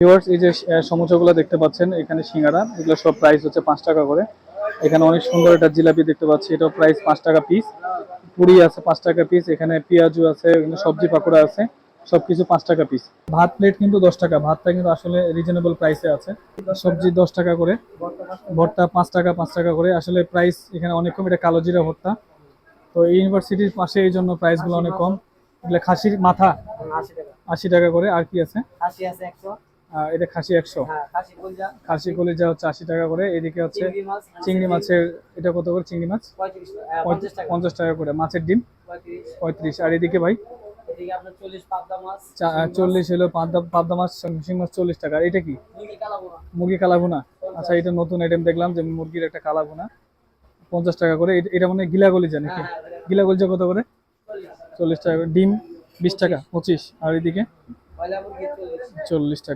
Viewers এই যে আহ, সমোসাগুলো দেখতে পাচ্ছেন এখানে সিঙ্গারা এগুলো সব প্রাইস হচ্ছে পাঁচ টাকা করে। এখানে অনেক সুন্দর একটা জিলাপি দেখতে পাচ্ছি এটাও প্রাইস পাঁচ টাকা পিস পুরি আছে পাঁচ টাকা পিস এখানে পেঁয়াজু আছে এখানে সবজি পাকোড়া আছে সবকিছু পাঁচ টাকা পিস ভাত প্লেট কিন্তু দশ টাকা ভাতটা কিন্তু আসলে রিজনেবল প্রাইসে আছে। সবজি দশ টাকা করে ভর্তা পাঁচ টাকা পাঁচ টাকা করে। আসলে প্রাইস এখানে অনেক কম এটা কালো জিরা ভর্তা। তো এই ইউনিভার্সিটির পাশে এই জন্য প্রাইসগুলো অনেক কম। এগুলো খাসির মাথা আশি টাকা আশি করে আর কি আছে? খাসি আছে একশো। এটা খাসি একশো। হ্যাঁ খাসি কলজা। হচ্ছে আশি টাকা করে এদিকে হচ্ছে চিংড়ি মাছের এটা কত করে চিংড়ি মাছ? পঞ্চাশ টাকা। করে মাছের ডিম। পঁয়ত্রিশ। আর এদিকে ভাই? চল্লিশ হলো পাবদা পাবদা মাছ শিং মাছ চল্লিশ টাকা এটা কি? মুরগি কালাভুনা আচ্ছা এটা নতুন আইটেম দেখলাম যে মুরগির একটা কালাভুনা পঞ্চাশ টাকা করে এটা- মানে গিলা গলিজা নাকি? গিলা গলিজা কত করে? চল্লিশ। টাকা করে। ডিম বিশ টাকা পঁচিশ। আর এদিকে? চল্লিশ টাকা।